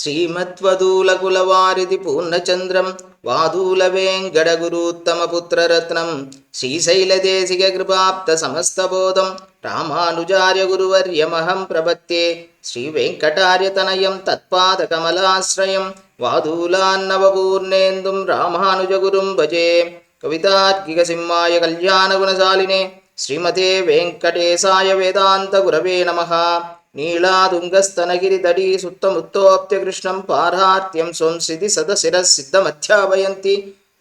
శ్రీమత్వదూలకులవారిది పూర్ణచంద్రం వాదూల వెంకటగురుత్తమపుత్రరత్నం శ్రీశైలదేశిక కృపాప్త సమస్తబోధం రామానుజార్య గురువర్యమహం ప్రపత్తే శ్రీవేంకటార్యతనయం తత్పాదకమలాశ్రయం వాదూలాన్నవపూర్ణేందుం రామానుజగురుం భజే. కవితార్కికసింహాయ కళ్యాణగుణశాలినే శ్రీమతే వెంకటేశాయ వేదాంత గురవే నమ. நீலாதுங்கஸ்தனகிரி தடி சுத்தமுத்தோப்தகிருஷ்ணம் ನೀಲಾದುಂಗಸ್ತನಗಿರಿದಡಿ ಸುತ್ತಮುತ್ತೋಪ್ತಿಕೃಷ್ಣಂ ಪಾರ್ಹಾರ್ತ್ಯಂ ಸಂಸಿಧಿ ಸದಶಿರಸಿದ್ಧಮಧ್ಯಾಭಯಂತಿ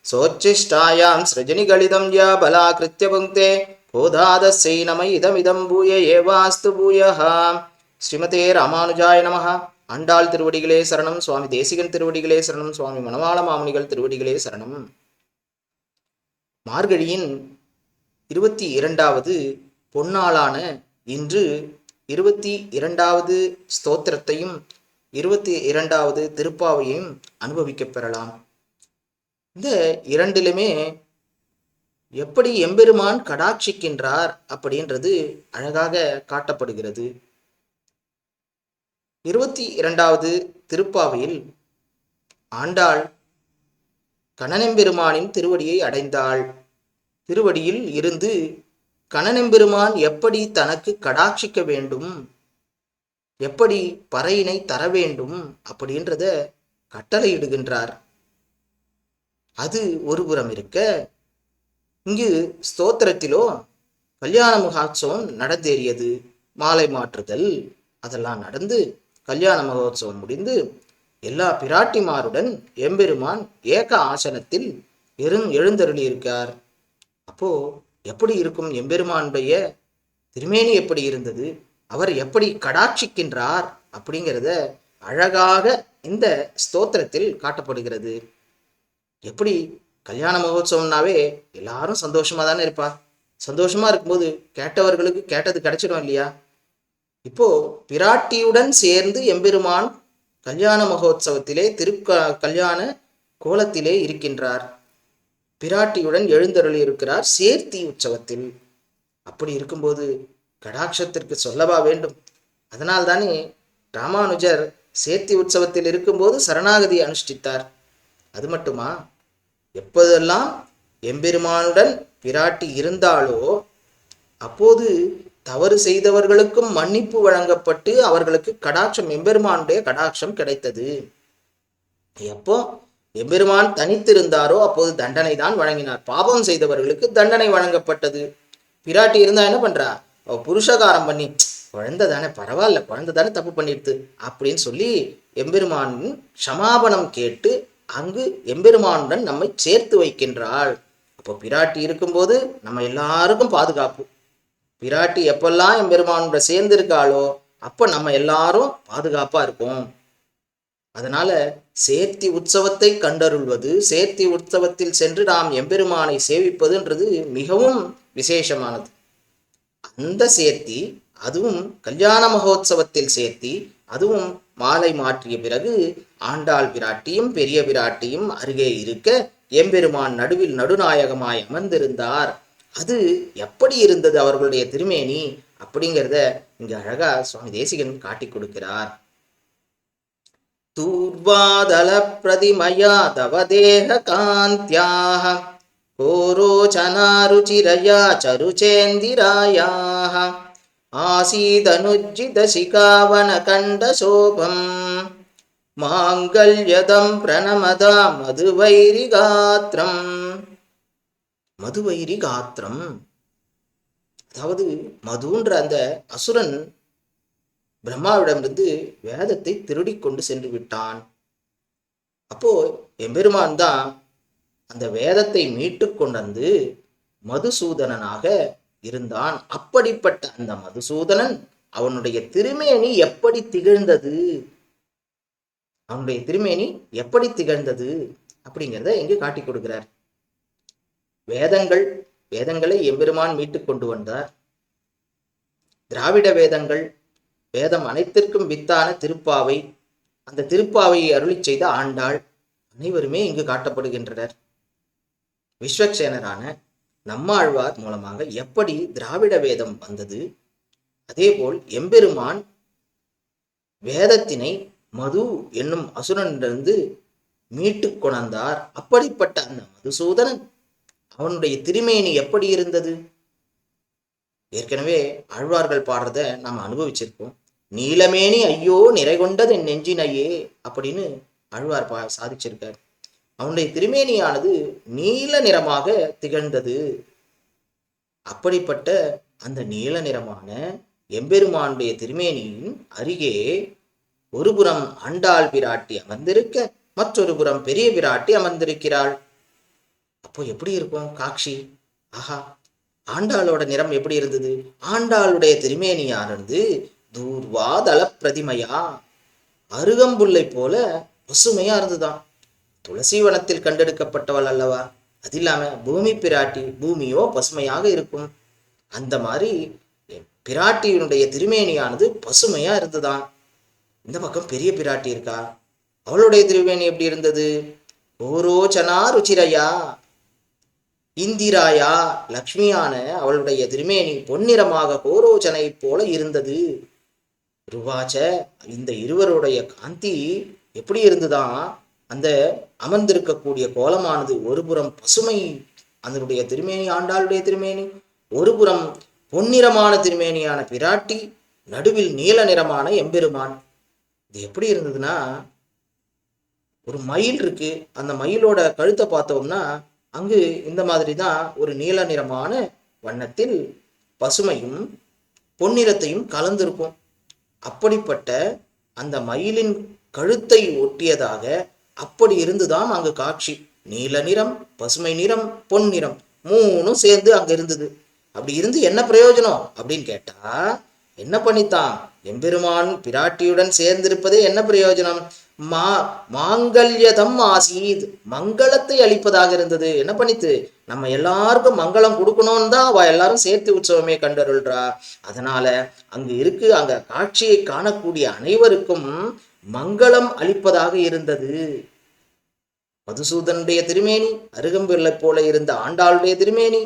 சோச்சிஷ்டாயாம் ಸೃಜನಿಗಳಿದಂ ಯಾ பலா ಪುಂಕ್ತೆ போதாதசை நம இதமிதம் பூய ஏவாஸ்து பூயஹா ஸ்ரீமதே ராமானுஜாய நம அண்டாள் திருவடிகளே சரணம் சுவாமி தேசிகன் திருவடிகளே சரணம் சுவாமி மணவாள மாமுனிகள் திருவடிகளே சரணம் மார்கழியின் இருபத்தி இரண்டாவது பொன்னாளான இன்று இருபத்தி இரண்டாவது ஸ்தோத்திரத்தையும் இருபத்தி இரண்டாவது திருப்பாவையும் அனுபவிக்க பெறலாம். இந்த இரண்டிலுமே எப்படி எம்பெருமான் கடாட்சிக்கின்றார் அப்படின்றது அழகாக காட்டப்படுகிறது. இருபத்தி இரண்டாவது திருப்பாவையில் ஆண்டாள் கணனம்பெருமானின் திருவடியை அடைந்தாள். திருவடியில் இருந்து கணனெம்பெருமான் எப்படி தனக்கு கடாட்சிக்க வேண்டும்? எப்படி பறையினை தர வேண்டும்? அப்படின்றத கட்டளையிடுகின்றார். அது ஒருபுறம் இருக்க இங்கு ஸ்தோத்திரத்திலோ கல்யாண மகோத்சவம் நடந்தேறியது. மாலை மாற்றுதல் அதெல்லாம் நடந்து கல்யாண மகோத்சவம் முடிந்து எல்லா பிராட்டிமாருடன் எம்பெருமான் ஏக ஆசனத்தில் எழுந் எழுந்தருளி இருக்கார் அப்போ எப்படி இருக்கும் எம்பெருமானுடைய திருமேனி எப்படி இருந்தது? அவர் எப்படி கடாட்சிக்கின்றார்? அப்படிங்கிறத அழகாக இந்த ஸ்தோத்திரத்தில் காட்டப்படுகிறது. எப்படி கல்யாண மகோத்சவம்னாவே எல்லாரும் சந்தோஷமா தானே இருப்பா? சந்தோஷமா இருக்கும்போது கேட்டவர்களுக்கு கேட்டது கிடைச்சிடும் இல்லையா? இப்போ பிராட்டியுடன் சேர்ந்து எம்பெருமான் கல்யாண மகோத்சவத்திலே திருக்க கல்யாண கோலத்திலே இருக்கின்றார். பிராட்டியுடன் எழுந்தருளி இருக்கிறார் சேர்த்தி உற்சவத்தில். அப்படி இருக்கும்போது கடாட்சத்திற்கு சொல்லவா வேண்டும்? அதனால் தானே ராமானுஜர் சேர்த்தி உற்சவத்தில் இருக்கும்போது சரணாகதி அனுஷ்டித்தார். அது மட்டுமா? எப்போதெல்லாம் எம்பெருமானுடன் பிராட்டி இருந்தாலோ அப்போது தவறு செய்தவர்களுக்கும் மன்னிப்பு வழங்கப்பட்டு அவர்களுக்கு கடாட்சம் எம்பெருமானுடைய கடாட்சம் கிடைத்தது. எப்போ? எம்பெருமான் தனித்திருந்தாரோ அப்போது தண்டனை தான் வழங்கினார். பாபம் செய்தவர்களுக்கு தண்டனை வழங்கப்பட்டது. பிராட்டி இருந்தா என்ன பண்றா? அவ புருஷகாரம் பண்ணி குழந்தை தானே பரவாயில்ல குழந்தை தானே தப்பு பண்ணிடுது அப்படின்னு சொல்லி எம்பெருமான் சமாபனம் கேட்டு அங்கு எம்பெருமானுடன் நம்மை சேர்த்து வைக்கின்றாள். அப்போ பிராட்டி இருக்கும்போது நம்ம எல்லாருக்கும் பாதுகாப்பு. பிராட்டி எப்பெல்லாம் எம்பெருமானோட சேர்ந்து இருக்காளோ அப்போ நம்ம எல்லாரும் பாதுகாப்பாக இருப்போம். அதனால சேர்த்தி உற்சவத்தை கண்டருள்வது சேர்த்தி உற்சவத்தில் சென்று நாம் எம்பெருமானை சேவிப்பதுன்றது மிகவும் விசேஷமானது. அந்த சேர்த்தி அதுவும் கல்யாண மகோத்சவத்தில் சேர்த்தி அதுவும் மாலை மாற்றிய பிறகு ஆண்டாள் பிராட்டியும் பெரிய பிராட்டியும் அருகே இருக்க எம்பெருமான் நடுவில் நடுநாயகமாய் அமர்ந்திருந்தார். அது எப்படி இருந்தது அவர்களுடைய திருமேனி அப்படிங்கிறத இங்கே அழகா சுவாமி தேசிகன் காட்டி கொடுக்கிறார். தூர்வாதல பிரதிமயா தவ தேக காந்தியாக கோரோச்சனாருச்சிரயா சருச்சேந்திராயாக ஆசீதனுஜ்ஜித சிகாவன கண்ட சோபம் மாங்கல்யதம் பிரணமதா மதுவைரி காத்திரம் மதுவைரி காத்திரம் அதாவது மதுன்ற அந்த அசுரன் பிரம்மாவிடமிருந்து வேதத்தை திருடி கொண்டு சென்று விட்டான். அப்போ எம்பெருமான் தான் அந்த வேதத்தை மீட்டு கொண்டு வந்து மதுசூதனனாக இருந்தான். அப்படிப்பட்ட அந்த மதுசூதனன் அவனுடைய திருமேனி எப்படி திகழ்ந்தது? அவனுடைய திருமேனி எப்படி திகழ்ந்தது? அப்படிங்கிறத இங்கு காட்டி கொடுக்கிறார். வேதங்கள் வேதங்களை எம்பெருமான் மீட்டு கொண்டு வந்தார். திராவிட வேதங்கள் வேதம் அனைத்திற்கும் வித்தான திருப்பாவை அந்த திருப்பாவையை அருளி செய்த ஆண்டாள் அனைவருமே இங்கு காட்டப்படுகின்றனர். விஸ்வக்சேனரான நம்மாழ்வார் மூலமாக எப்படி திராவிட வேதம் வந்தது? அதேபோல் எம்பெருமான் வேதத்தினை மது என்னும் அசுரனிலிருந்து மீட்டு கொணர்ந்தார். அப்படிப்பட்ட அந்த மதுசூதனன் அவனுடைய திருமேனி எப்படி இருந்தது? ஏற்கனவே ஆழ்வார்கள் பாடுறத நாம் அனுபவிச்சிருக்கோம் நீலமேனி ஐயோ நிறை கொண்டது என் நெஞ்சினையே அப்படின்னு அழ்வார் பா சாதிச்சிருக்கார். அவனுடைய திருமேனியானது நீல நிறமாக திகழ்ந்தது. அப்படிப்பட்ட அந்த நீல நிறமான எம்பெருமானுடைய திருமேனியின் அருகே ஒரு புறம் ஆண்டாள் பிராட்டி அமர்ந்திருக்க மற்றொரு புறம் பெரிய பிராட்டி அமர்ந்திருக்கிறாள். அப்போ எப்படி இருக்கும் காட்சி? ஆஹா ஆண்டாளோட நிறம் எப்படி இருந்தது? ஆண்டாளுடைய திருமேனியானது தூர்வாதள பிரதிமையா அருகம்புல்லை போல பசுமையா இருந்துதான். துளசி வனத்தில் கண்டெடுக்கப்பட்டவள் அல்லவா? அது இல்லாம பூமி பிராட்டி பூமியோ பசுமையாக இருக்கும். அந்த மாதிரி பிராட்டியினுடைய திருமேனியானது பசுமையா இருந்துதான். இந்த பக்கம் பெரிய பிராட்டி இருக்கா? அவளுடைய திருமேனி எப்படி இருந்தது? ஓரோச்சனா ருச்சிரையா? இந்திராயா? லக்ஷ்மியான அவளுடைய திருமேனி பொன்னிறமாக கோரோச்சனை போல இருந்தது. ருவாச்ச இந்த இருவருடைய காந்தி எப்படி இருந்துதான் அந்த அமர்ந்திருக்கக்கூடிய கோலமானது ஒரு புறம் பசுமை அதனுடைய திருமேனி ஆண்டாளுடைய திருமேனி ஒரு புறம் பொன்னிறமான திருமேனியான பிராட்டி நடுவில் நீல நிறமான எம்பெருமான். இது எப்படி இருந்ததுன்னா ஒரு மயில் இருக்கு. அந்த மயிலோட கழுத்தை பார்த்தோம்னா அங்கு இந்த மாதிரி தான் ஒரு நீல நிறமான வண்ணத்தில் பசுமையும் பொன்னிறத்தையும் கலந்திருக்கும். அப்படிப்பட்ட அந்த மயிலின் கழுத்தை ஒட்டியதாக அப்படி இருந்துதான் அங்கு காட்சி. நீல நிறம் பசுமை நிறம் பொன் நிறம் மூணும் சேர்ந்து அங்க இருந்தது. அப்படி இருந்து என்ன பிரயோஜனம் அப்படின்னு கேட்டா என்ன பண்ணித்தான்? எம்பெருமான் பிராட்டியுடன் சேர்ந்திருப்பதே என்ன பிரயோஜனம்? மா மாங்கல்யதம் ஆசீத். மங்களத்தை அளிப்பதாக இருந்தது. என்ன பண்ணித்து? நம்ம எல்லாருக்கும் மங்களம் கொடுக்கணும்னு தான் அவ எல்லாரும் சேர்த்து உற்சவமே கண்டருள்றா. அதனால அங்கு இருக்கு அங்க காட்சியை காணக்கூடிய அனைவருக்கும் மங்களம் அளிப்பதாக இருந்தது. மதுசூதனுடைய திருமேனி அருகம்பிள்ளை போல இருந்த ஆண்டாளுடைய திருமேனி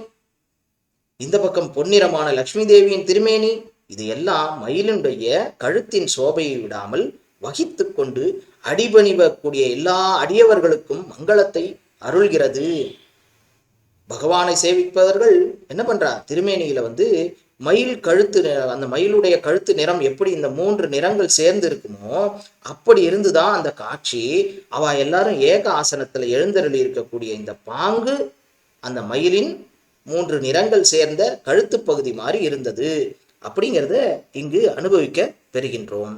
இந்த பக்கம் பொன்னிறமான லக்ஷ்மி தேவியின் திருமேனி இது எல்லாம் மயிலினுடைய கழுத்தின் சோபையை விடாமல் வகித்து கொண்டு அடிபணிவக்கூடிய எல்லா அடியவர்களுக்கும் மங்களத்தை அருள்கிறது. பகவானை சேவிப்பவர்கள் என்ன பண்றா திருமேனியில வந்து மயில் கழுத்து அந்த மயிலுடைய கழுத்து நிறம் எப்படி இந்த மூன்று நிறங்கள் சேர்ந்து இருக்குமோ அப்படி இருந்துதான் அந்த காட்சி. அவ எல்லாரும் ஏக ஆசனத்துல எழுந்தருளி இருக்கக்கூடிய இந்த பாங்கு அந்த மயிலின் மூன்று நிறங்கள் சேர்ந்த கழுத்து பகுதி மாதிரி இருந்தது. அப்படிங்கிறத இங்கு அனுபவிக்க பெறுகின்றோம்.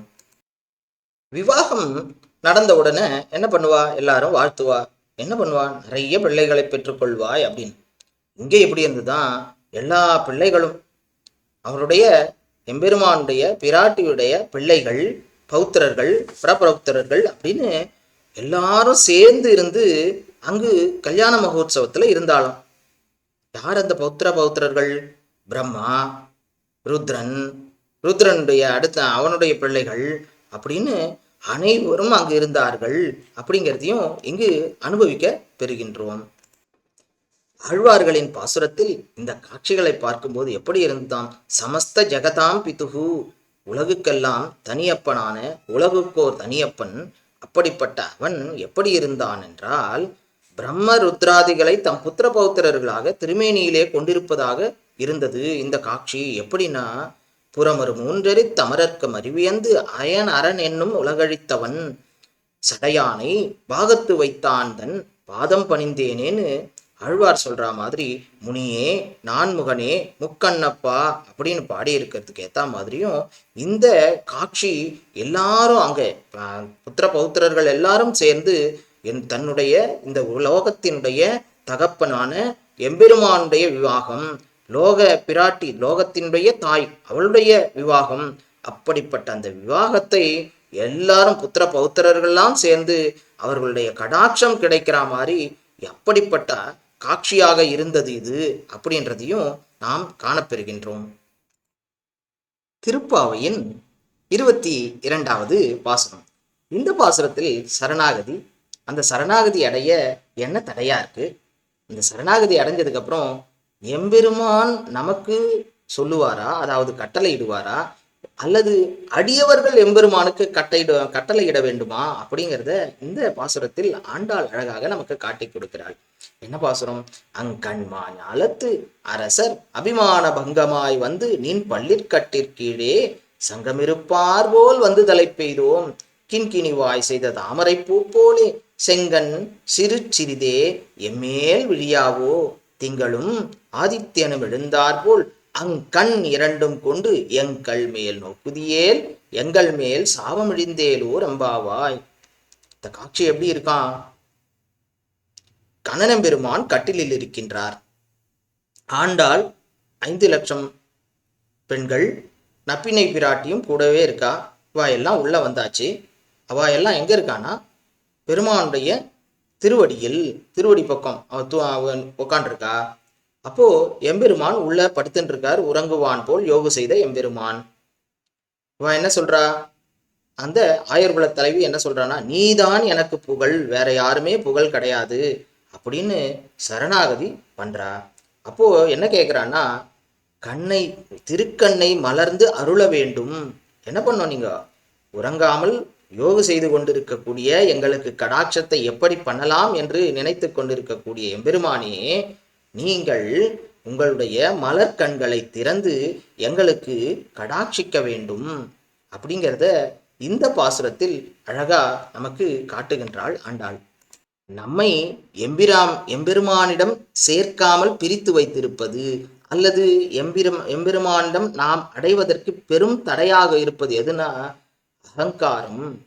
விவாகம் நடந்த உடனே என்ன பண்ணுவா? எல்லாரும் வாழ்த்துவா. என்ன பண்ணுவா? நிறைய பிள்ளைகளை பெற்றுக்கொள்வாய் அப்படின்னு. இங்கே எப்படி இருந்துதான் எல்லா பிள்ளைகளும் அவருடைய எம்பெருமானுடைய பிராட்டியுடைய பிள்ளைகள் பௌத்திரர்கள் பிரபௌத்திரர்கள் அப்படின்னு எல்லாரும் சேர்ந்து இருந்து அங்கு கல்யாண மகோத்சவத்துல இருந்தாலும் யார் அந்த பௌத்திர பௌத்திரர்கள்? பிரம்மா ருத்ரன் ருத்ரனுடைய அடுத்த அவனுடைய பிள்ளைகள் அப்படின்னு அனைவரும் அங்கு இருந்தார்கள். அப்படிங்கிறதையும் இங்கு அனுபவிக்க பெறுகின்றோம். ஆழ்வார்களின் பாசுரத்தில் இந்த காட்சிகளை பார்க்கும்போது எப்படி இருந்தாம் சமஸ்த ஜெகதாம் பிதுகு உலகுக்கெல்லாம் தனியப்பனான உலகுக்கோர் தனியப்பன் அப்படிப்பட்ட அவன் எப்படி இருந்தான் என்றால் பிரம்ம ருத்ராதிகளை தம் புத்திர பௌத்திரர்களாக திருமேனியிலே கொண்டிருப்பதாக இருந்தது. இந்த காட்சி எப்படின்னா புறமரு மூன்றறி தமரர்க்கம் அறிவியந்து அயன் அரண் என்னும் உலகழித்தவன். சடையானை பாகத்து வைத்தான் தன் பாதம் பணிந்தேனேன்னு ஆழ்வார் சொல்ற மாதிரி முனியே நான்முகனே முக்கண்ணப்பா அப்படின்னு பாடி இருக்கிறதுக்கு ஏற்ற மாதிரியும் இந்த காட்சி எல்லாரும் அங்க புத்திர பௌத்திரர்கள் எல்லாரும் சேர்ந்து என் தன்னுடைய இந்த உலோகத்தினுடைய தகப்பனான எம்பெருமானுடைய விவாகம் லோக பிராட்டி லோகத்தினுடைய தாய் அவளுடைய விவாகம். அப்படிப்பட்ட அந்த விவாகத்தை எல்லாரும் புத்திர பௌத்திரர்கள்லாம் சேர்ந்து அவர்களுடைய கடாட்சம் கிடைக்கிற மாதிரி எப்படிப்பட்ட காட்சியாக இருந்தது இது அப்படின்றதையும் நாம் காணப்பெறுகின்றோம். திருப்பாவையின் இருபத்தி இரண்டாவது பாசனம் இந்த பாசுரத்தில் சரணாகதி அந்த சரணாகதி அடைய என்ன தடையா இருக்கு? இந்த சரணாகதி அடைஞ்சதுக்கு அப்புறம் எம்பெருமான் நமக்கு சொல்லுவாரா? அதாவது கட்டளையிடுவாரா? அல்லது அடியவர்கள் எம்பெருமானுக்கு கட்டையிட கட்டளையிட வேண்டுமா? அப்படிங்கிறத இந்த பாசுரத்தில் ஆண்டாள் அழகாக நமக்கு காட்டி கொடுக்கிறாள். என்ன பாசுரம்? அங்கண்மா ஞாலத்து அரசர் அபிமான பங்கமாய் வந்து நின் பள்ளிற்கட்டிற்கீழே சங்கமிருப்பார் போல் வந்து தலை பெய்தோம். கிண்கிணிவாய் செய்த தாமரை பூ போலே செங்கன் சிறு சிறிதே எம்மேல் விழியாவோ? திங்களும் ஆதித்யனும் எழுந்தாற்போல் அங்கண் இரண்டும் கொண்டு எங்கள் மேல் நோக்குதியேல் எங்கள் மேல் சாபமிழிந்தேலோ ரம்பாவாய் இந்த காட்சி எப்படி இருக்கான் கண்ணனம்பெருமான் கட்டிலில் இருக்கின்றார். ஆண்டாள் ஐந்து லட்சம் பெண்கள் நப்பினை பிராட்டியும் கூடவே இருக்கா? இவா எல்லாம் உள்ள வந்தாச்சு. அவா எல்லாம் எங்க இருக்கானா? பெருமானுடைய திருவடியில் திருவடி பக்கம் அவ தூ அவன் உட்காண்டிருக்கா அப்போ எம்பெருமான் உள்ள படுத்துட்டு இருக்கார் உறங்குவான் போல் யோகு செய்த எம்பெருமான். இவன் என்ன சொல்றா? அந்த ஆயர்குல தலைவி என்ன சொல்றானா நீதான் எனக்கு புகழ் வேற யாருமே புகழ் கிடையாது அப்படின்னு சரணாகதி பண்றா. அப்போ என்ன கேக்குறான்னா கண்ணை திருக்கண்ணை மலர்ந்து அருள வேண்டும். என்ன பண்ணோம் நீங்க? உறங்காமல் யோகு செய்து கொண்டிருக்கக்கூடிய எங்களுக்கு கடாட்சத்தை எப்படி பண்ணலாம் என்று நினைத்து கொண்டிருக்கக்கூடிய எம்பெருமானே நீங்கள் உங்களுடைய மலர் கண்களை திறந்து எங்களுக்கு கடாட்சிக்க வேண்டும் அப்படிங்கிறத இந்த பாசுரத்தில் அழகா நமக்கு காட்டுகின்றாள் ஆண்டாள். நம்மை எம்பிராம் எம்பெருமானிடம் சேர்க்காமல் பிரித்து வைத்திருப்பது அல்லது எம்பிரம் எம்பெருமானிடம் நாம் அடைவதற்கு பெரும் தடையாக இருப்பது எதுனா அகங்காரம்.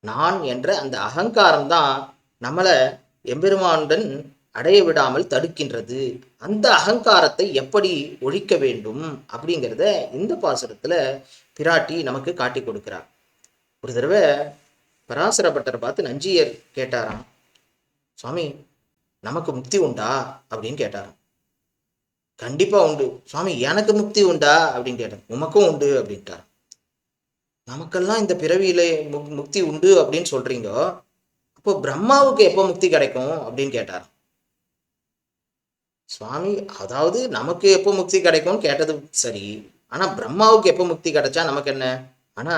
நான் என்ற அந்த அகங்காரம் தான் நம்மளை எம்பெருமானுடன் அடைய விடாமல் தடுக்கின்றது. அந்த அகங்காரத்தை எப்படி ஒழிக்க வேண்டும் அப்படிங்கிறத இந்த பாசுரத்துல பிராட்டி நமக்கு காட்டி கொடுக்கிறார் ஒரு தடவை பராசர பட்டரை பார்த்து நஞ்சியர் கேட்டாராம் சுவாமி நமக்கு முக்தி உண்டா? அப்படின்னு கேட்டாராம். கண்டிப்பா உண்டு. சுவாமி எனக்கு முக்தி உண்டா? அப்படின்னு கேட்டார். உமக்கும் உண்டு அப்படின்ட்டார். நமக்கெல்லாம் இந்த பிறவியில முக்தி உண்டு அப்படின்னு சொல்றீங்க. அப்போ பிரம்மாவுக்கு எப்போ முக்தி கிடைக்கும் அப்படின்னு கேட்டார். சுவாமி அதாவது நமக்கு எப்போ முக்தி கிடைக்கும்னு கேட்டது சரி. ஆனா பிரம்மாவுக்கு எப்போ முக்தி கிடைச்சா நமக்கு என்ன? ஆனா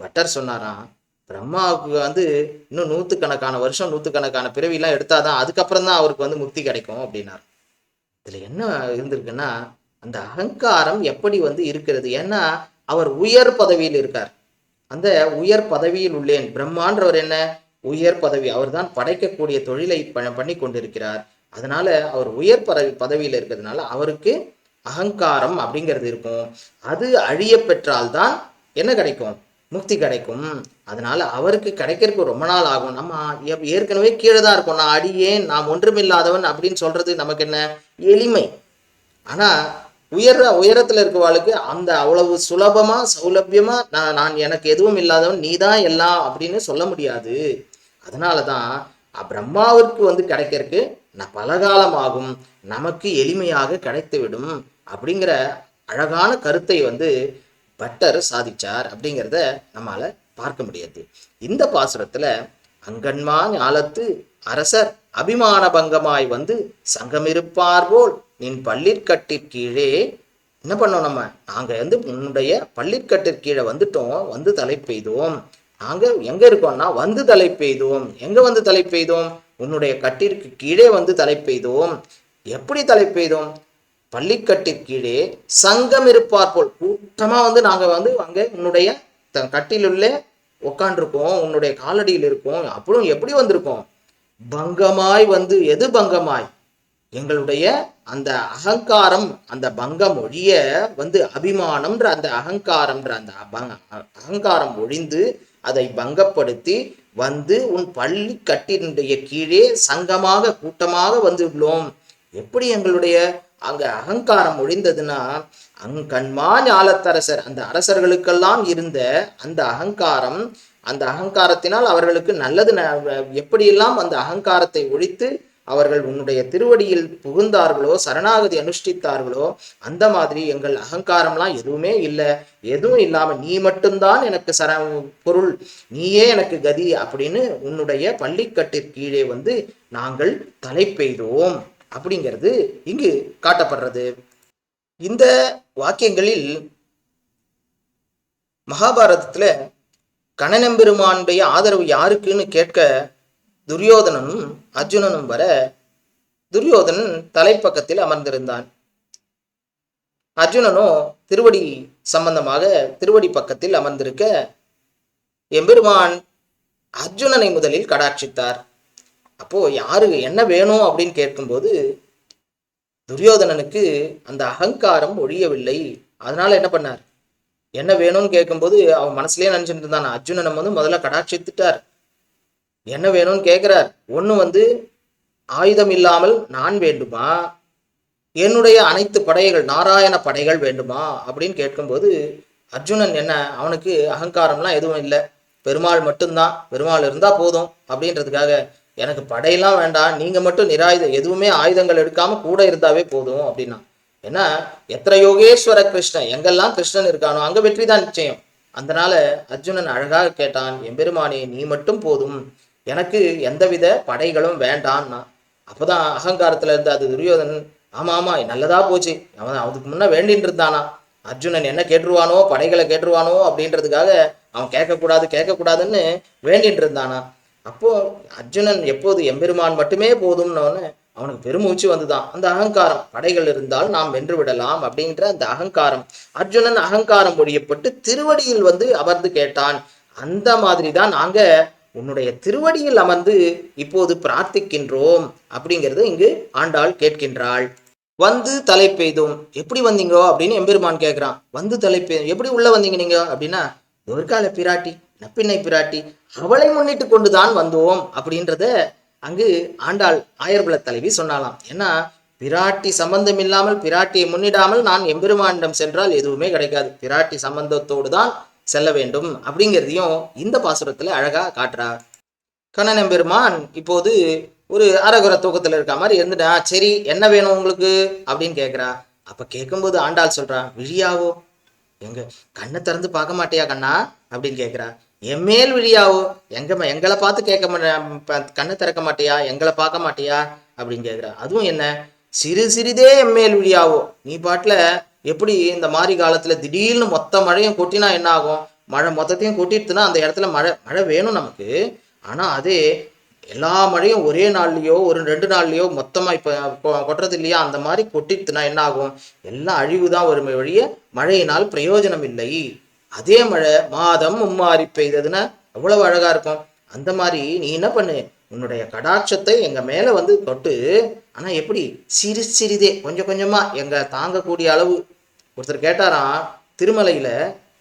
பட்டர் சொன்னாராம் பிரம்மாவுக்கு வந்து இன்னும் நூற்றுக்கணக்கான வருஷம் நூற்றுக்கணக்கான பிறவிலாம் எடுத்தாதான் அதுக்கப்புறம் தான் அவருக்கு வந்து முக்தி கிடைக்கும் அப்படின்னார். இதுல என்ன இருந்திருக்குன்னா அந்த அகங்காரம் எப்படி வந்து இருக்கிறது? ஏன்னா அவர் உயர் பதவியில் இருக்கார். அந்த உயர் பதவியில் உள்ளேன் பிரம்மான்றவர் என்ன? உயர் பதவி. அவர் தான் படைக்கக்கூடிய தொழிலை ப- பண்ணி கொண்டிருக்கிறார். அதனால அவர் உயர் பதவி பதவியில் இருக்கிறதுனால அவருக்கு அகங்காரம் அப்படிங்கிறது இருக்கும். அது அழிய பெற்றால்தான் என்ன கிடைக்கும்? முக்தி கிடைக்கும். அதனால அவருக்கு கிடைக்கிறதுக்கு ரொம்ப நாள் ஆகும். நம்ம ஏ- ஏற்கனவே கீழே தான் இருக்கோம். நான் அடியேன் நாம் ஒன்றுமில்லாதவன் அப்படின்னு சொல்றது நமக்கு என்ன? எளிமை. ஆனா உயர உயரத்துல இருக்கவாளுக்கு அந்த அவ்வளவு சுலபமா சௌலபியமா நான் நான் எனக்கு எதுவும் இல்லாதவன் நீதான் எல்லாம் அப்படின்னு சொல்ல முடியாது. அதனாலதான் பிரம்மாவிற்கு வந்து கிடைக்கிறதுக்கு நான் பல ஆகும் நமக்கு எளிமையாக கிடைத்துவிடும் அப்படிங்கிற அழகான கருத்தை வந்து பட்டர் சாதிச்சார் அப்படிங்கிறத நம்மால பார்க்க முடியாது. இந்த பாசுரத்துல அங்கன்மா ஞாலத்து அரசர் அபிமான பங்கமாய் வந்து சங்கமிருப்பார் போல் நின் பள்ளிற்கட்டிற்கீழே என்ன பண்ணோம் நம்ம? நாங்கள் வந்து உன்னுடைய பள்ளிற்கட்டிற்கீழே வந்துட்டோம் வந்து தலை பெய்தோம். நாங்கள் எங்கே இருக்கோம்னா வந்து தலை பெய்தோம். எங்கே வந்து தலை பெய்தோம்? உன்னுடைய கட்டிற்கு கீழே வந்து தலை பெய்தோம். எப்படி தலை பெய்தோம்? பள்ளிக்கட்டிற்கீழே சங்கம் இருப்பார் போல். கூட்டமாக வந்து நாங்கள் வந்து அங்கே உன்னுடைய த- கட்டிலுள்ளே உட்காண்டிருக்கோம் உன்னுடைய காலடியில் இருக்கோம். அப்புறம் எப்படி வந்திருக்கோம்? பங்கமாய் வந்து எது பங்கமாய்? எங்களுடைய அந்த அகங்காரம் அந்த பங்கம் ஒழிய வந்து அபிமானம்ன்ற அந்த அகங்காரம்ன்ற அந்த அகங்காரம் ஒழிந்து அதை பங்கப்படுத்தி வந்து உன் பள்ளி கட்டினுடைய கீழே சங்கமாக கூட்டமாக வந்துள்ளோம் எப்படி எங்களுடைய அங்க அகங்காரம் ஒழிந்ததுன்னா அங்கண்மா ஞாலத்தரசர் அந்த அரசர்களுக்கெல்லாம் இருந்த அந்த அகங்காரம் அந்த அகங்காரத்தினால் அவர்களுக்கு நல்லது ந- எப்படியெல்லாம் அந்த அகங்காரத்தை ஒழித்து அவர்கள் உன்னுடைய திருவடியில் புகுந்தார்களோ சரணாகதி அனுஷ்டித்தார்களோ அந்த மாதிரி எங்கள் அகங்காரம்லாம் எதுவுமே இல்லை. எதுவும் இல்லாம நீ மட்டும்தான் எனக்கு சர பொருள். நீயே எனக்கு கதி அப்படின்னு உன்னுடைய பள்ளிக்கட்டிற் கீழே வந்து நாங்கள் தலை பெய்தோம் அப்படிங்கிறது இங்கு காட்டப்படுறது. இந்த வாக்கியங்களில் மகாபாரதத்துல கணனம்பெருமானுடைய ஆதரவு யாருக்குன்னு கேட்க துரியோதனனும் அர்ஜுனனும் வர துரியோதனன் தலைப்பக்கத்தில் அமர்ந்திருந்தான். அர்ஜுனனோ திருவடி சம்பந்தமாக திருவடி பக்கத்தில் அமர்ந்திருக்க எம்பெருமான் அர்ஜுனனை முதலில் கடாட்சித்தார். அப்போ யாரு என்ன வேணும் அப்படின்னு கேட்கும்போது துரியோதனனுக்கு அந்த அகங்காரம் ஒழியவில்லை. அதனால என்ன பண்ணார்? என்ன வேணும்னு கேட்கும்போது அவன் மனசுலயே நினைச்சிட்டு இருந்தான். அர்ஜுனனை வந்து முதல்ல கடாட்சித்துட்டார். என்ன வேணும்னு கேட்குறார் ஒன்று வந்து ஆயுதம் இல்லாமல் நான் வேண்டுமா? என்னுடைய அனைத்து படைகள் நாராயண படைகள் வேண்டுமா? அப்படின்னு கேட்கும்போது அர்ஜுனன் என்ன அவனுக்கு அகங்காரம்லாம் எதுவும் இல்லை. பெருமாள் மட்டும்தான் பெருமாள் இருந்தால் போதும் அப்படின்றதுக்காக எனக்கு படையெல்லாம் வேண்டாம் நீங்கள் மட்டும் நிராயுதம் எதுவுமே ஆயுதங்கள் எடுக்காமல் கூட இருந்தாவே போதும் அப்படின்னா. ஏன்னா எத்தனை யோகேஸ்வர கிருஷ்ணன் எங்கெல்லாம் கிருஷ்ணன் இருக்கானோ அங்கே வெற்றி தான் நிச்சயம். அதனால அர்ஜுனன் அழகாக கேட்டான் எம்பெருமானே நீ மட்டும் போதும். எனக்கு எந்தவித படைகளும் வேண்டான்னா அப்போதான் அகங்காரத்துல இருந்த அது துரியோதனன் ஆமா ஆமா நல்லதா போச்சு. அவன் அதுக்கு முன்னே வேண்டின்னு இருந்தானா அர்ஜுனன் என்ன கேட்டுருவானோ படைகளை கேட்டுருவானோ அப்படின்றதுக்காக அவன் கேட்கக்கூடாது கேட்கக்கூடாதுன்னு வேண்டிட்டு இருந்தானா அப்போ அர்ஜுனன் எப்போது எம்பெருமான் மட்டுமே போதும்னு அவனுக்கு பெருமூச்சு வந்துதான். அந்த அகங்காரம் படைகள் இருந்தால் நாம் வென்று விடலாம் அப்படின்ற அந்த அகங்காரம். அர்ஜுனன் அகங்காரம் ஒழியப்பட்டு திருவடியில் வந்து அமர்ந்து கேட்டான். அந்த மாதிரி தான் நாங்க உன்னுடைய திருவடியில் அமர்ந்து இப்போது பிரார்த்திக்கின்றோம் அப்படிங்கிறது இங்கு ஆண்டாள் கேட்கின்றாள். வந்து தலை பெய்தோம். எப்படி வந்தீங்கோ? அப்படின்னு எம்பெருமான் கேட்குறான். வந்து தலை பெய்தோம் எப்படி உள்ள வந்தீங்க நீங்க? அப்படின்னா துர்கால பிராட்டி? நப்பின்னை பிராட்டி. அவளை முன்னிட்டு கொண்டுதான் வந்தோம். அப்படின்றத அங்கு ஆண்டாள் ஆயர்குல தலைவி சொன்னாலாம் ஏன்னா பிராட்டி சம்பந்தம் இல்லாமல் பிராட்டியை முன்னிடாமல் நான் எம்பெருமானிடம் சென்றால் எதுவுமே கிடைக்காது. பிராட்டி சம்பந்தத்தோடு தான் செல்ல வேண்டும் அப்படிங்கிறதையும் இந்த பாசுரத்தில் அழகாக காட்டுறார் கண்ணன் பெருமான் இப்போது ஒரு அரகுர தூக்கத்தில் இருக்க மாதிரி இருந்துட்டா சரி என்ன வேணும் உங்களுக்கு? அப்படின்னு கேட்குறா அப்போ கேட்கும்போது ஆண்டாள் சொல்கிறா விழியாவோ? எங்க கண்ணை திறந்து பார்க்க மாட்டியா கண்ணா? அப்படின்னு கேட்குறா எம்மேல் விழியாவோ? எங்க எங்களை பார்த்து கேட்க மாட்டேன் கண்ணை திறக்க மாட்டியா? எங்களை பார்க்க மாட்டியா? அப்படின்னு கேட்குறா அதுவும் என்ன? சிறு சிறிதே எம்மேல் விழியாவோ? நீ பாட்டில் எப்படி இந்த மாதிரி காலத்துல திடீர்னு மொத்த மழையும் கொட்டினா என்ன ஆகும் மழை மொத்தத்தையும் கொட்டிட்டுனா அந்த இடத்துல மழை மழை வேணும் நமக்கு. ஆனா அதே எல்லா மழையும் ஒரே நாள்லயோ ஒரு ரெண்டு நாள்லயோ மொத்தமா இப்ப கொ- கொட்டுறது இல்லையா? அந்த மாதிரி கொட்டிட்டுனா என்ன ஆகும் எல்லாம் அழிவு தான் வறுமை வழிய மழையினால் பிரயோஜனம் இல்லை. அதே மழை மாதம் மும்மாறி பெய்ததுன்னா எவ்வளவு அழகா இருக்கும்? அந்த மாதிரி நீ என்ன பண்ணு? உன்னுடைய கடாட்சத்தை எங்க மேல வந்து தொட்டு ஆனா எப்படி? சிறு சிறிதே கொஞ்சம் கொஞ்சமா எங்க தாங்கக்கூடிய அளவு ஒருத்தர் கேட்டாராம் திருமலையில்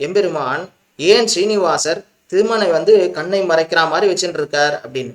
எம்பெருமான் ஏன் ஸ்ரீனிவாசர் திருமலை வந்து கண்ணை மறைக்கிற மாதிரி வச்சுட்டு இருக்கார் அப்படின்னு.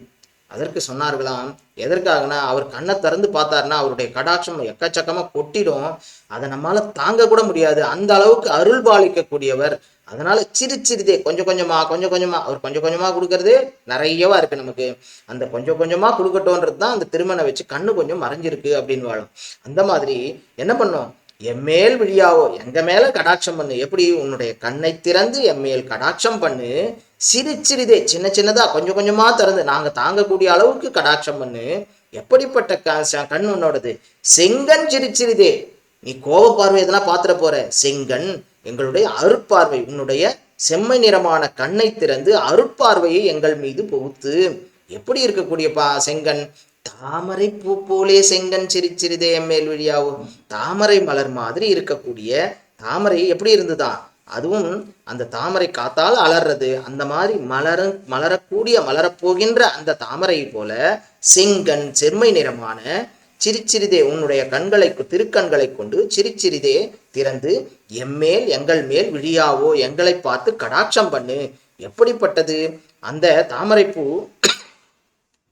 அதற்கு சொன்னார்களாம் எதற்காகனா அவர் கண்ணை திறந்து பார்த்தாருன்னா அவருடைய கடாட்சம் எக்கச்சக்கமாக கொட்டிடும். அதை நம்மளால் தாங்க கூட முடியாது. அந்த அளவுக்கு அருள் பாலிக்கக்கூடியவர். அதனால சிறு சிறிதே கொஞ்சம் கொஞ்சமா கொஞ்சம் கொஞ்சமா அவர் கொஞ்சம் கொஞ்சமா கொடுக்கறது நிறையவா இருக்கு நமக்கு. அந்த கொஞ்சம் கொஞ்சமா கொடுக்கட்டோன்றது தான் அந்த திருமணம் வச்சு கண்ணு கொஞ்சம் மறைஞ்சிருக்கு அப்படின்னு வாழும். அந்த மாதிரி என்ன பண்ணோம்? எம்மேல் விழியாவோ? எங்க மேல கடாட்சம் பண்ணு. எப்படி உன்னுடைய கண்ணை திறந்து எம்மேல் கடாட்சம் பண்ணு. சிறு சிறிதே சின்ன சின்னதா கொஞ்சம் கொஞ்சமா திறந்து நாங்க தாங்கக்கூடிய அளவுக்கு கடாட்சம் பண்ணு. எப்படிப்பட்ட க- கண் உன்னோடது? செங்கன் சிறு சிறிதே. நீ கோப பார்வை எதனா பாத்துட போற? செங்கன் எங்களுடைய அருட்பார்வை உன்னுடைய செம்மை நிறமான கண்ணை திறந்து அருட்பார்வையை எங்கள் மீது புகுத்து. எப்படி இருக்கக்கூடிய பா செங்கன்? தாமரை பூ போலே செங்கன் சிறு எம்மேல் விழியாவும். தாமரை மலர் மாதிரி இருக்கக்கூடிய தாமரை எப்படி இருந்துதான் அதுவும் அந்த தாமரை காத்தால் அலறது அந்த மாதிரி மலர மலரக்கூடிய மலரப்போகின்ற அந்த தாமரை போல செங்கன் செம்மை நிறமான சிரிச்சிறிதே உன்னுடைய கண்களை திருக்கண்களை கொண்டு சிரிச்சிறிதே திறந்து எம்மேல் எங்கள் மேல் விழியாவோ? எங்களை பார்த்து கடாட்சம் பண்ணு. எப்படிப்பட்டது? அந்த தாமரைப்பூ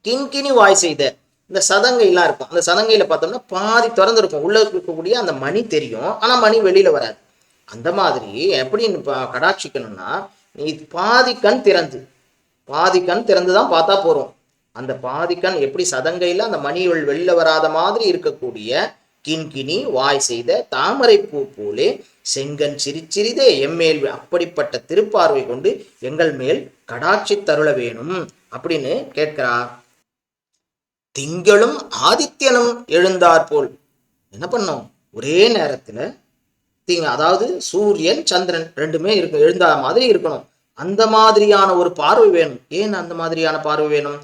கிண்கிணி வாய் செய்த இந்த சதங்கைலாம் இருக்கும். அந்த சதங்கையில பார்த்தோம்னா பாதி திறந்துருக்கும். உள்ள இருக்கக்கூடிய அந்த மணி தெரியும். ஆனா மணி வெளியில வராது. அந்த மாதிரி எப்படி கடாட்சிக்கணும்னா நீ பாதி கண் திறந்து பாதி கண் திறந்து தான் பார்த்தா போறோம். அந்த பாதி கண் எப்படி சதங்கையில அந்த மணி வெளியில் வராத மாதிரி இருக்கக்கூடிய கிண்கிணி வாய் செய்த தாமரை பூ போலே செங்கன் சிரிச்சிறிதே எம்மேல் அப்படிப்பட்ட திருப்பார்வை கொண்டு எங்கள் மேல் கடாட்சி தருள வேணும் அப்படின்னு கேட்கிறா. திங்களும் ஆதித்யனும் எழுந்தார் போல். என்ன பண்ணோம்? ஒரே நேரத்தில் தீங்க அதாவது சூரியன் சந்திரன் ரெண்டுமே இருக்கு எழுந்தா மாதிரி இருக்கணும். அந்த மாதிரியான ஒரு பார்வை வேணும். ஏன் அந்த மாதிரியான பார்வை வேணும்?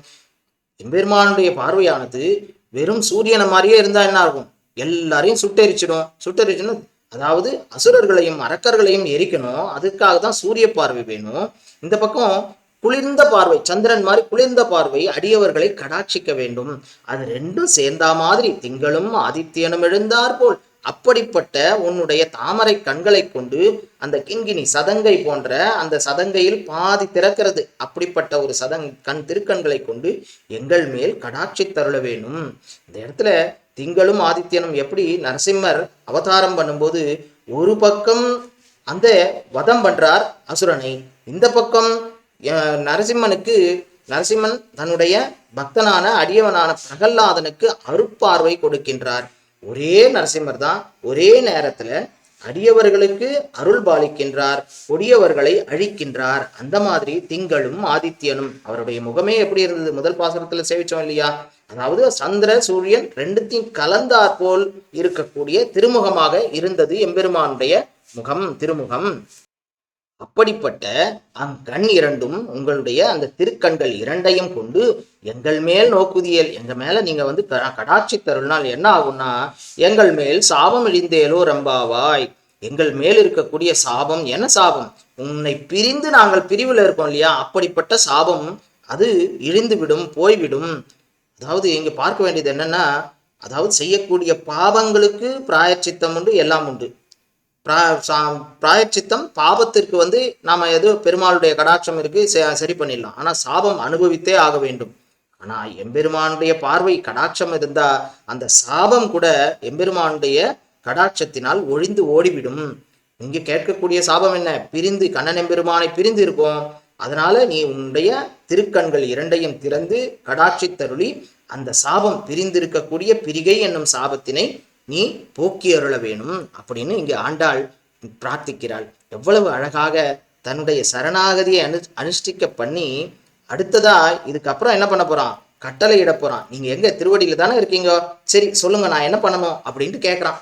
எம்பெருமானுடைய பார்வையானது வெறும் சூரியனை மாதிரியே இருந்தா என்ன ஆகும்? எல்லாரையும் சுட்டெரிச்சிடும். சுட்டெரிச்சிடும் அதாவது அசுரர்களையும் அரக்கர்களையும் எரிக்கணும். அதுக்காக தான் சூரிய பார்வை வேணும். இந்த பக்கம் குளிர்ந்த பார்வை சந்திரன் மாதிரி குளிர்ந்த பார்வை அடியவர்களை கடாட்சிக்க வேண்டும். அது ரெண்டும் சேர்ந்தா மாதிரி திங்களும் ஆதித்யனும் எழுந்தார் போல். அப்படிப்பட்ட உன்னுடைய தாமரை கண்களை கொண்டு அந்த கிங்கினி சதங்கை போன்ற அந்த சதங்கையில் பாதி திறக்கிறது. அப்படிப்பட்ட ஒரு சதங் கண் திருக்கண்களை கொண்டு எங்கள் மேல் கடாட்சி தருள வேணும் இந்த இடத்துல திங்களும் ஆதித்யனும் எப்படி நரசிம்மர் அவதாரம் பண்ணும்போது ஒரு பக்கம் அந்த வதம் பண்றார் அசுரனை இந்த பக்கம் நரசிம்மனுக்கு நரசிம்மன் தன்னுடைய பக்தனான அடியவனான பிரகல்லாதனுக்கு அருட்பார்வை கொடுக்கின்றார். ஒரே நரசிம்மர் தான் ஒரே நேரத்துல அடியவர்களுக்கு அருள் பாலிக்கின்றார் கொடியவர்களை அழிக்கின்றார். அந்த மாதிரி திங்களும் ஆதித்யனும் அவருடைய முகமே எப்படி இருந்தது? முதல் பாசனத்துல சேவிச்சோம் இல்லையா? அதாவது சந்திர சூரியன் ரெண்டுத்தையும் கலந்தார் போல் இருக்கக்கூடிய திருமுகமாக இருந்தது எம்பெருமானுடைய முகம் திருமுகம். அப்படிப்பட்ட அங்கண் இரண்டும் உங்களுடைய அந்த திருக்கண்கள் இரண்டையும் கொண்டு எங்கள் மேல் நோக்குதியல் எங்க மேல நீங்க வந்து கடாட்சி தருள்னால் என்ன ஆகும்னா எங்கள் மேல் சாபம் இழிந்தேலோ ரம்பாவாய். எங்கள் மேல் இருக்கக்கூடிய சாபம் என்ன சாபம்? உன்னை பிரிந்து நாங்கள் பிரிவில் இருக்கோம் இல்லையா? அப்படிப்பட்ட சாபம் அது இழிந்து விடும் போய்விடும். அதாவது இங்க பார்க்க வேண்டியது என்னன்னா அதாவது செய்யக்கூடிய பாவங்களுக்கு பிராயச்சித்தம் உண்டு எல்லாம் உண்டு. பிராயச்சித்தம் பாபத்திற்கு வந்து நாம ஏதோ பெருமாளுடைய கடாட்சம் இருக்கு சரி பண்ணிடலாம். ஆனா சாபம் அனுபவித்தே ஆக வேண்டும். ஆனா எம்பெருமானுடைய பார்வை கடாட்சம் இருந்தா அந்த சாபம் கூட எம்பெருமானுடைய கடாட்சத்தினால் ஒழிந்து ஓடிவிடும். இங்கே கேட்கக்கூடிய சாபம் என்ன? பிரிந்து கண்ணன் எம்பெருமானை பிரிந்து இருக்கும். அதனால நீ உன்னுடைய திருக்கண்கள் இரண்டையும் திறந்து கடாட்சி தருளி அந்த சாபம் பிரிந்திருக்கக்கூடிய பிரிகை என்னும் சாபத்தினை நீ போக்கி அருள வேணும் அப்படின்னு இங்கே ஆண்டாள் பிரார்த்திக்கிறாள். எவ்வளவு அழகாக தன்னுடைய சரணாகதியை அனு அனுஷ்டிக்க பண்ணி அடுத்ததா இதுக்கப்புறம் என்ன பண்ண போறான்? கட்டளை இட போறான். நீங்க எங்க திருவடியில தானே இருக்கீங்க? சரி சொல்லுங்க நான் என்ன பண்ணணும்? அப்படின்ட்டு கேட்குறான்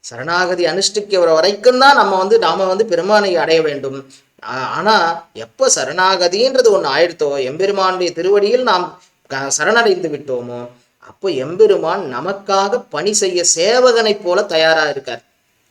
சரணாகதி அனுஷ்டிக்கிற வரைக்கும் தான் நம்ம வந்து நாம வந்து பெருமானை அடைய வேண்டும். ஆனா எப்ப சரணாகதின்றது ஒன்று ஆயிடுத்தோ? எம்பெருமானுடைய திருவடியில் நாம் க- சரணடைந்து விட்டோமோ? அப்போ எம்பெருமான் நமக்காக பணி செய்ய சேவகனைப் போல தயாரா இருக்கார்.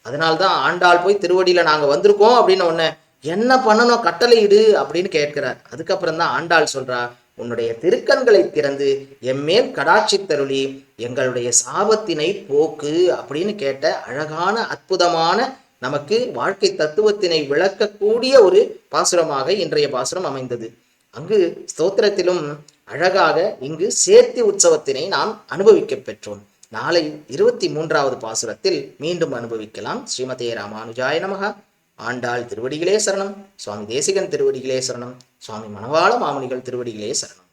அதனால்தான் ஆண்டாள் போய் திருவடியில நாங்க வந்திருக்கோம் அப்படின்னு ஒண்ணு என்ன பண்ணணும் கட்டளையிடு அப்படின்னு கேட்கிறார். அதுக்கப்புறம் தான் ஆண்டாள் சொல்றா உன்னுடைய திருக்கண்களை திறந்து எம்மேல் கடாட்சி தருளி எங்களுடைய சாபத்தினை போக்கு அப்படின்னு கேட்ட அழகான அற்புதமான நமக்கு வாழ்க்கை தத்துவத்தினை விளக்கக்கூடிய ஒரு பாசுரமாக இன்றைய பாசுரம் அமைந்தது. அங்கு ஸ்தோத்திரத்திலும் அழகாக இங்கு சேர்த்தி உற்சவத்தினை நாம் அனுபவிக்க பெற்றோம். நாளை இருபத்தி மூன்றாவது பாசுரத்தில் மீண்டும் அனுபவிக்கலாம். ஸ்ரீமதே ராமானுஜாய நமக. ஆண்டாள் திருவடிகளே சரணம். சுவாமி தேசிகன் திருவடிகளே சரணம். சுவாமி மணவாள மாமுனிகள் திருவடிகளே சரணம்.